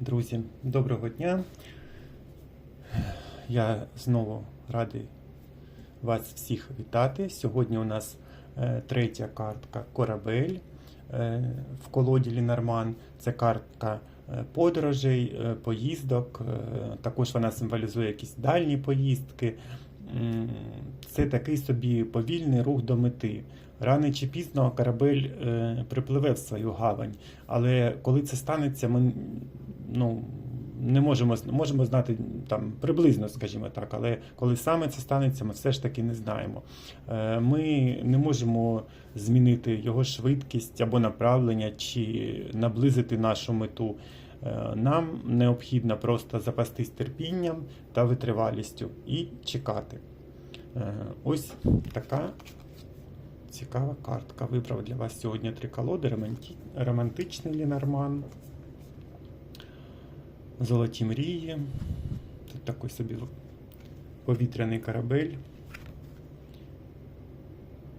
Друзі, доброго дня. Я знову радий вас всіх вітати. Сьогодні у нас е, третя картка Корабель е, в колоді Лінарман. Це картка е, подорожей, поїздок. Також вона символізує якісь дальні поїздки. Це такий собі повільний рух до мети. Рано чи пізно корабель припливе в свою гавань. Але коли це станеться, ми ну, не можемо можемо знати там приблизно, скажімо так, але коли саме це станеться, ми все ж таки не знаємо. Е, Ми не можемо змінити його швидкість або направлення чи наблизити нашу мету. Е, Нам необхідно просто запастись терпінням та витривалістю і чекати. Е, Ось така цікава картка. Вибрав для вас сьогодні три колоди. Романтичний Лінарман. Золоті мрії. Тут такий собі повітряний корабель.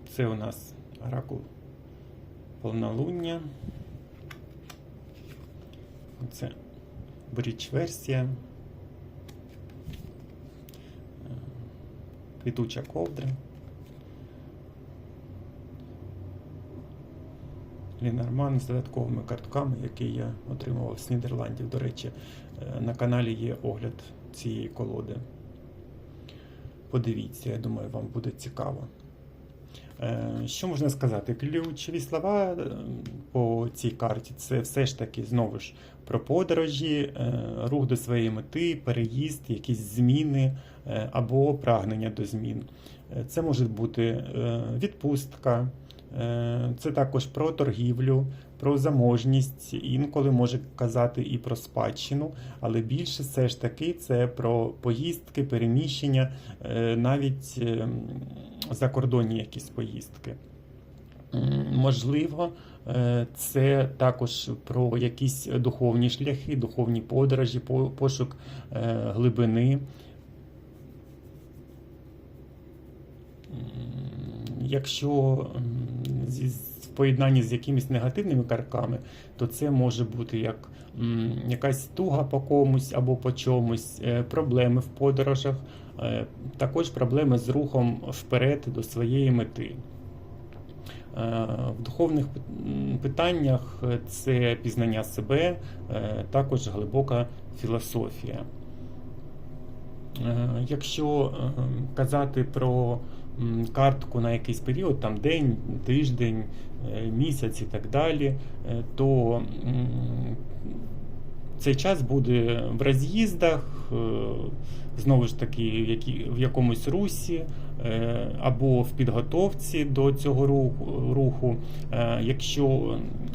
Це у нас оракул повнолуння. Це бріч версія. Квітуча ковдра. Лінарман з додатковими картками, які я отримував з Нідерландів. До речі, е, на каналі є огляд цієї колоди. Подивіться, я думаю, вам буде цікаво. Е, Що можна сказати? Ключові слова е, по цій карті це все ж таки знову ж про подорожі, рух до своєї мети, переїзд, якісь зміни або прагнення до змін. Це може бути відпустка, це також про торгівлю, про заможність, інколи може казати і про спадщину, але більше все ж таки це про поїздки, переміщення, е, навіть е, закордонні якісь поїздки. Можливо, е, це також про якісь духовні шляхи, духовні подорожі, пошук е, глибини. Якщо в поєднанні з якимись негативними карками, то це може бути як якась туга по комусь або по чомусь, е, проблеми в подорожах, е, також проблеми з рухом вперед до своєї мети. Е, В духовних питаннях це пізнання себе, також глибока філософія. Якщо е, казати про картку на якийсь період, там день, тиждень, е, місяць і так далі, е, то цей час буде в роз'їздах, е, знову ж таки, в, якомусь русі е, або в підготовці до цього руху. Е, Якщо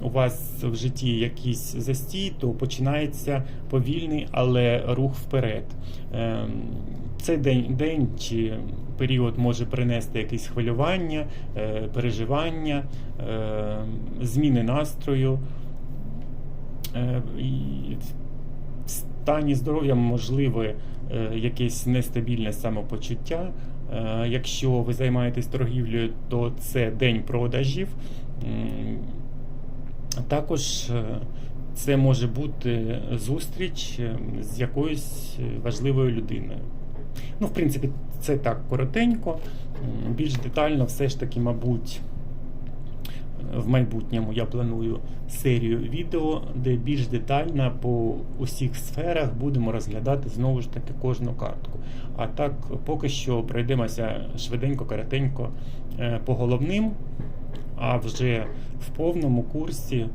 у вас в житті якийсь застій, то починається повільний, але рух вперед. Цей день, день чи період може принести якесь хвилювання, переживання, зміни настрою. Е, В стані здоров'я можливе е, якесь нестабільне самопочуття. Е, Якщо ви займаєтесь торгівлею, то це день продажів. Також це може бути зустріч з якоюсь важливою людиною. Ну, в принципі, це так коротенько. Більш детально, все ж таки, мабуть, в майбутньому я планую серію відео, де більш детально по усіх сферах будемо розглядати знову ж таки кожну картку. А так, поки що пройдемося швиденько, коротенько е, по головним, а вже в повному курсі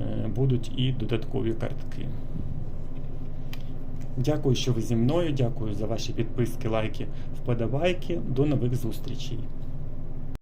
е, будуть і додаткові картки. Дякую, що ви зі мною. Дякую за ваші підписки, лайки, вподобайки. До нових зустрічей.